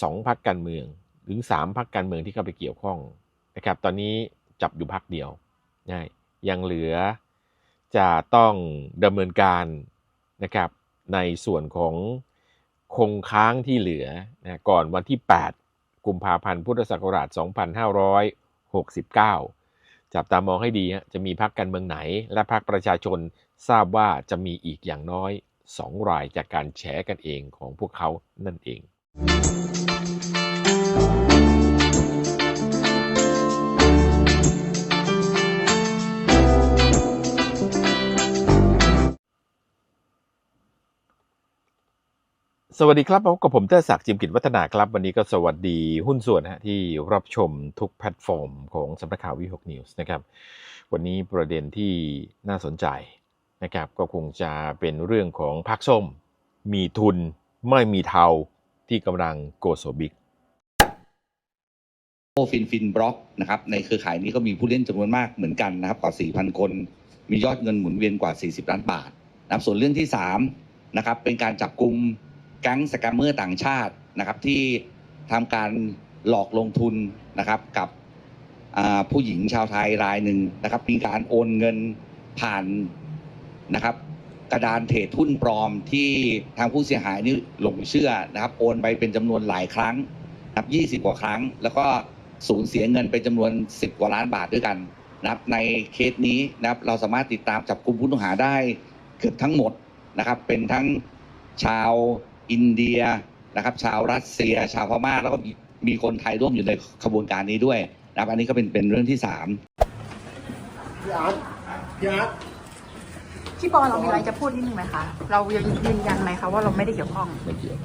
สองพักการเมืองถึงสามพักการเมืองที่เข้าไปเกี่ยวข้องนะครับ ตอนนี้จับอยู่พักเดียวนะยังเหลือจะต้องดำเนินการนะครับในส่วนของคงค้างที่เหลือนะก่อนวันที่ 8 กุมภาพันธ์พุทธศักราช 2569 จับตามองให้ดีจะมีพรรคการเมืองไหน และพรรคประชาชนทราบว่าจะมีอีกอย่างน้อย 2 รายจากการแฉกันเองของพวกเขานั่นเอง สวัสดีครับพบกับผมเตอร์ศักดิ์จิมกิจวัฒนาครับ วันนี้ก็สวัสดีหุ้นส่วนนะฮะที่รับชมทุกแพลตฟอร์มของสำนักข่าววิหกนิวส์นะครับ วันนี้ประเด็นที่น่าสนใจนะครับ ก็คงจะเป็นเรื่องของพักส้ม มีทุนไม่มีเทา ที่กำลังโกโซบิกโอฟินฟินบล็อกนะครับในเครือข่ายนี้ก็มีผู้เล่นจำนวนมากเหมือนกันนะครับกว่า 4,000 คน มียอดเงินหมุนเวียนกว่า 40 ล้านบาทนะครับส่วนเรื่องที่3นะครับเป็นการจับกลุ่มแก๊งสแกมเมอร์ต่างชาตินะครับที่ทำการหลอกลงทุนนะครับกับผู้หญิงชาวไทยรายหนึ่งนะครับมีการโอนเงินผ่านนะครับ กระดานเทรดหุ้นปลอมที่ทางผู้เสียหายนี่หลงเชื่อนะครับ โอนไปเป็นจำนวนหลายครั้งนับ20กว่าครั้ง แล้วก็สูญเสียเงินไปจำนวน 10 กว่าล้านบาทด้วยกันนะครับ ในเคสนี้นะครับ เราสามารถติดตามจับกลุ่มผู้ต้องหาได้เกือบทั้งหมดนะครับ เป็นทั้งชาวอินเดียนะครับ ชาวรัสเซีย ชาวพม่าแล้วก็มีมีคนไทยร่วมอยู่ในขบวนการนี้ด้วยนะครับ อันนี้ก็เป็นเป็นเรื่องที่สามพี่อาร์ตพี่อาร์ต พี่ปอเรามีอะไรจะพูดนิดนึงไหมคะ เรายังยืนยันไหมคะว่าเราไม่ได้เกี่ยวข้อง ไม่เกี่ยว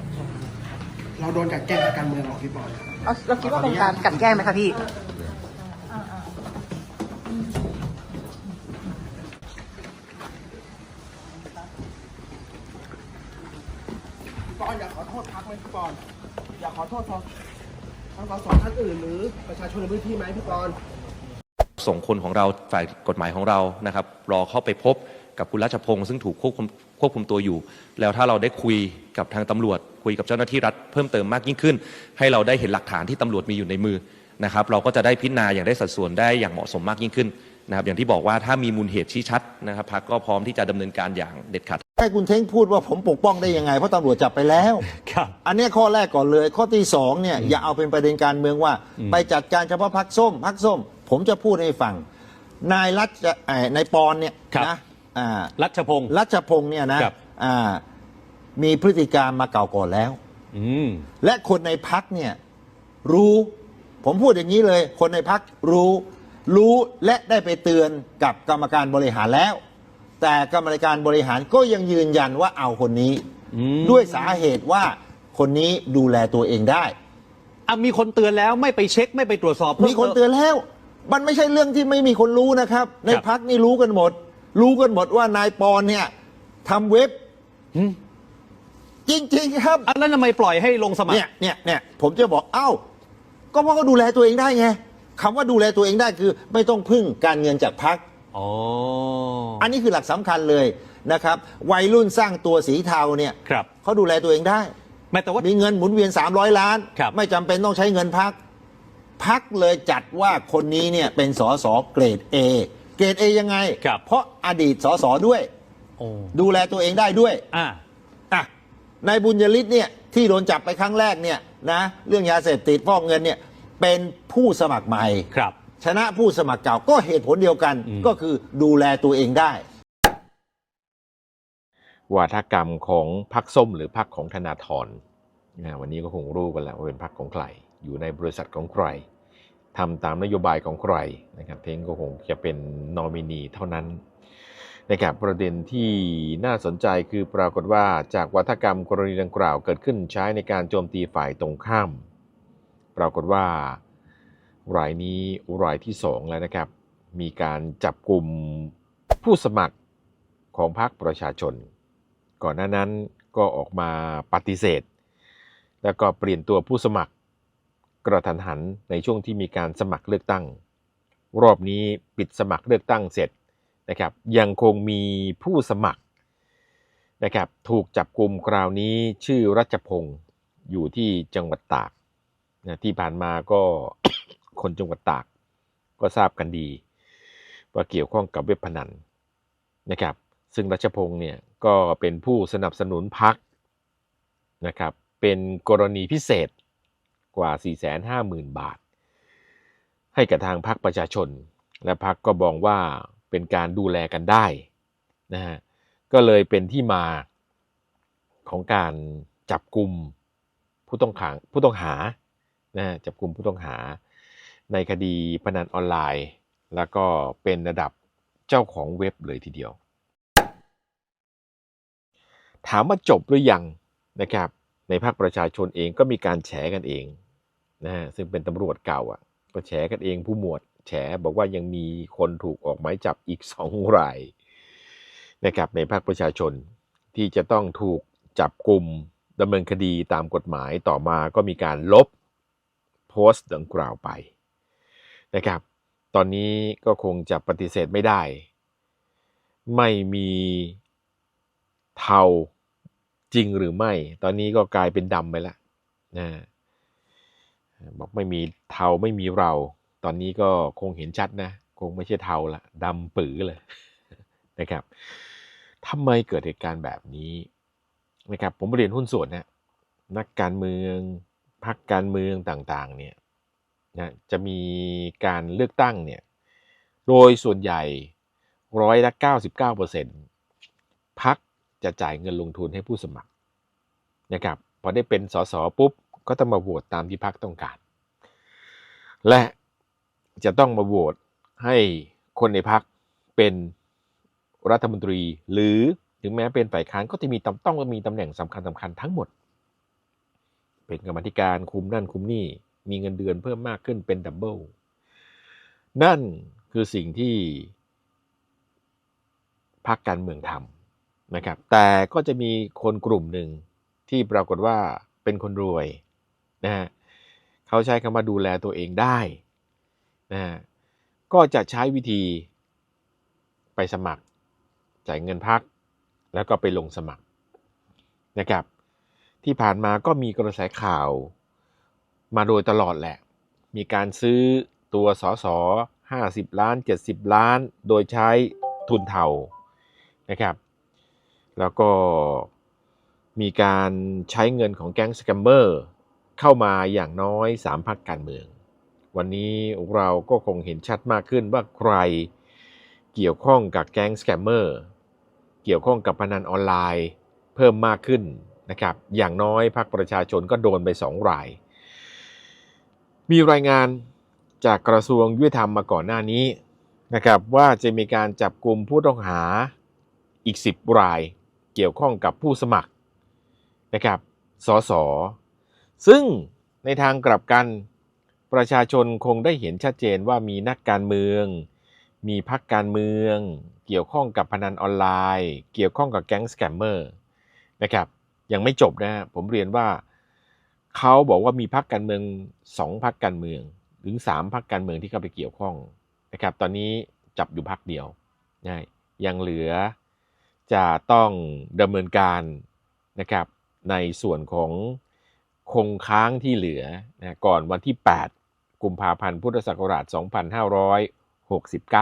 เราโดนกัดแกล้งทางการเมืองหรอกพี่ปอนเราเราคิดว่าเป็นการกลันแกล้งไหมคะพี่ พี่ปอนอยากขอโทษพักไหมพี่ปอนอยากขอโทษททั้งสสท่านอื่นหรือประชาชนในพื้นที่ไหมพี่ปอน ส่งคนของเราฝ่ายกฎหมายของเรานะครับ รอเข้าไปพบ กับคุณรัชพงศ์ซึ่งถูกควบคุมควบคุมตัวอยู่ แล้วถ้าเราได้คุยกับทางตำรวจ คุยกับเจ้าหน้าที่รัฐเพิ่มเติมมากยิ่งขึ้น ให้เราได้เห็นหลักฐานที่ตำรวจมีอยู่ในมือนะครับเราก็จะได้พิจารณาอย่างได้สัดส่วนได้อย่างเหมาะสมมากยิ่งขึ้นนะครับอย่างที่บอกว่าถ้ามีมูลเหตุชี้ชัดนะครับพรรคก็พร้อมที่จะดำเนินการอย่างเด็ดขาดให้คุณเท้งพูดว่าผมปกป้องได้ยังไงเพราะตำรวจจับไปแล้วครับอันเนี้ยข้อแรกก่อนเลย ข้อที่สองเนี่ยอย่าเอาเป็นประเด็นการเมืองว่า ไปจัดการเฉพาะพักส้มพักส้ม ผมจะพูดให้ฟังนายรัชเอ่อนายปอนเนี่ยครับนะ อ่ารัชพงศ์ รัชพงศ์เนี่ยนะครับ อ่ามีพฤติการมาเก่าก่อนแล้ว อืม และคนในพักเนี่ยรู้ ผมพูดอย่างนี้เลย คนในพักรู้ รู้และได้ไปเตือนกับกรรมการบริหารแล้ว แต่กรรมการบริหารก็ยังยืนยันว่าเอาคนนี้ อืม ด้วยสาเหตุว่าคนนี้ดูแลตัวเองได้ อะมีคนเตือนแล้วไม่ไปเช็คไม่ไปตรวจสอบพิ่มีคนเตือนแล้ว มันไม่ใช่เรื่องที่ไม่มีคนรู้นะครับ ในพักนี่รู้กันหมด รู้กันหมดว่านายปอนเนี่ยทำเว็บอืมจริง ๆ ครับอะแล้วทำไมปล่อยให้ลงสมัครเนี่ยเนี่ยเนี่ยผมจะบอกเอ้า ก็เพราะเขาดูแลตัวเองได้ไงคำว่าดูแลตัวเองได้คือ ไม่ต้องพึ่งการเงินจากพักอ๋ออันนี้คือหลักสำคัญเลยนะครับ วัยรุ่นสร้างตัวสีเทาเนี่ยครับเขาดูแลตัวเองได้แม้แต่ว่ามีเงินหมุนเวียน 300 ล้านครับไม่จำเป็นต้องใช้เงินพักพักเลยจัดว่าคนนี้เนี่ยเป็นสสเกรด A เก รด A ยังไง ครับ เพราะอดีตสสด้วย โอ้ดูแลตัวเองได้ด้วยอะอะนายบุญยฤทธิ์เนี่ยที่โดนจับไปครั้งแรกเนี่ยนะเรื่องยาเสพติดฟอกเงินเนี่ยเป็นผู้สมัครใหม่ ครับ ชนะผู้สมัครเก่าก็เหตุผลเดียวกันอืม ก็คือดูแลตัวเองได้ วาทกรรมของพรรคส้มหรือพรรคของธนาธรนะวันนี้ก็คงรู้กันแล้วว่าเป็นพรรคของใครอยู่ในบริษัทของใคร ทำตามนโยบายของใครนะครับเทงก็คงจะเป็นนอมินีเท่านั้นนะครับประเด็นที่น่าสนใจคือปรากฏว่าจากวัฒกรรมกรณีดังกล่าวเกิดขึ้นใช้ในการโจมตีฝ่ายตรงข้าม ปรากฏว่ารายนี้รายที่สองแล้วนะครับ มีการจับกลุ่มผู้สมัครของพรรคประชาชน ก่อนหน้านั้นก็ออกมาปฏิเสธ แล้วก็เปลี่ยนตัวผู้สมัคร กระทันหันในช่วงที่มีการสมัครเลือกตั้ง รอบนี้ปิดสมัครเลือกตั้งเสร็จนะครับยังคงมีผู้สมัครนะครับถูกจับกลุ่มคราวนี้ชื่อรัชพงศ์อยู่ที่จังหวัดตากนะที่ผ่านมาก็คนจังหวัดตากก็ทราบกันดี ว่าเกี่ยวข้องกับเว็บพนันนะครับซึ่งรัชพงศ์เนี่ยก็เป็นผู้สนับสนุนพักนะครับเป็นกรณีพิเศษ กว่า 450,000 บาท ให้กับทางพรรคประชาชน และพรรคก็บอกว่าเป็นการดูแลกันได้นะฮะก็เลยเป็นที่มาของการจับกลุ่มผู้ต้องขังผู้ต้องหานะฮะจับกลุ่มผู้ต้องหา ในคดีพนันออนไลน์ แล้วก็เป็นระดับเจ้าของเว็บเลยทีเดียว ถามว่าจบหรือยังนะครับ ในภาคประชาชนเองก็มีการแฉกันเอง นะฮะซึ่งเป็นตำรวจเก่าอะก็แฉกันเองผู้หมวดแฉบอกว่ายังมีคนถูกออกหมายจับอีกสองรายนะครับในภาคประชาชนที่จะต้องถูกจับกลุ่มดำเนินคดีตามกฎหมายต่อมาก็มีการลบโพสต์ดังกล่าวไปนะครับ ตอนนี้ก็คงจะปฏิเสธไม่ได้ ไม่มีเทาจริงหรือไม่ ตอนนี้ก็กลายเป็นดำไปแล้วนะ บอกไม่มีเทาไม่มีเรา ตอนนี้ก็คงเห็นชัดนะ คงไม่ใช่เทาละดำปื๋อเลยนะครับทำไมเกิดเหตุการณ์แบบนี้นะครับผมเรียนหุ้นส่วนนะนักการเมืองพรรคการเมืองต่างๆเนี่ยนะจะมีการเลือกตั้งเนี่ยโดยส่วนใหญ่ร้อยละ99เปอร์เซ็นต์พักจะจ่ายเงินลงทุนให้ผู้สมัครนะครับพอได้เป็นสสปุ๊บ ก็ต้องมาโหวตตามที่พักต้องการ และจะต้องมาโหวตให้คนในพักเป็นรัฐมนตรี หรือถึงแม้เป็นฝ่ายค้านก็จะมีตำต้องมีตำแหน่งสำคัญสำคัญทั้งหมด เป็นกรรมธิการคุมนั่นคุมนี่มีเงินเดือนเพิ่มมากขึ้นเป็นดับเบิลนั่นคือสิ่งที่พักการเมืองทำนะครับ แต่ก็จะมีคนกลุ่มหนึ่งที่ปรากฏว่าเป็นคนรวย นะฮะเขาใช้คำว่าดูแลตัวเองได้นะฮะก็จะใช้วิธีไปสมัคร จ่ายเงินพัก แล้วก็ไปลงสมัครนะครับ ที่ผ่านมาก็มีกระแสข่าวมาโดยตลอดแหละ มีการซื้อตัวสอสอ50 ล้าน 70 ล้าน โดยใช้ทุนเทานะครับ แล้วก็มีการใช้เงินของแก๊งสแกมเมอร์ เข้ามาอย่างน้อย 3พักการเมือง วันนี้เราก็คงเห็นชัดมากขึ้นว่าใครเกี่ยวข้องกับแก๊งสแกมเมอร์เกี่ยวข้องกับพนันออนไลน์ เพิ่มมากขึ้นนะครับอย่างน้อยพรรคประชาชนก็โดนไปสองราย มีรายงานจากกระทรวงยุติธรรมมาก่อนหน้านี้นะครับว่าจะมีการจับกลุ่มผู้ต้องหาอีก 10 ราย เกี่ยวข้องกับผู้สมัครนะครับสส ซึ่งในทางกลับกัน ประชาชนคงได้เห็นชัดเจนว่ามีนักการเมือง มีพรรคการเมือง เกี่ยวข้องกับพนันออนไลน์ เกี่ยวข้องกับแก๊งสแกมเมอร์นะครับยังไม่จบนะฮะผมเรียนว่าเขาบอกว่ามีพรรคการเมืองสองพรรคการเมือง ถึงสามพรรคการเมืองที่เข้าไปเกี่ยวข้องนะครับตอนนี้จับอยู่พรรคเดียวนะยังเหลือจะต้องดำเนินการนะครับในส่วนของ คงค้างที่เหลือนะก่อนวันที่ 8 กุมภาพันธ์พุทธศักราช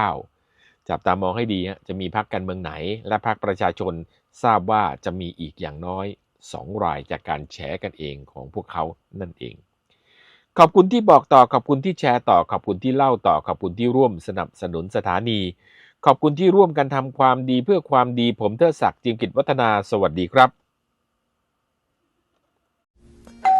2569 จับตามองให้ดีจะมีพรรคการเมืองไหน และพรรคประชาชนทราบว่าจะมีอีกอย่างน้อย 2 รายจากการแชร์กันเองของพวกเขานั่นเอง ขอบคุณที่บอกต่อขอบคุณที่แชร์ต่อขอบคุณที่เล่าต่อขอบคุณที่ร่วมสนับสนุนสถานี ขอบคุณที่ร่วมกันทำความดีเพื่อความดีผมเทดศักดิ์จิมกิจวัฒนาสวัสดีครับ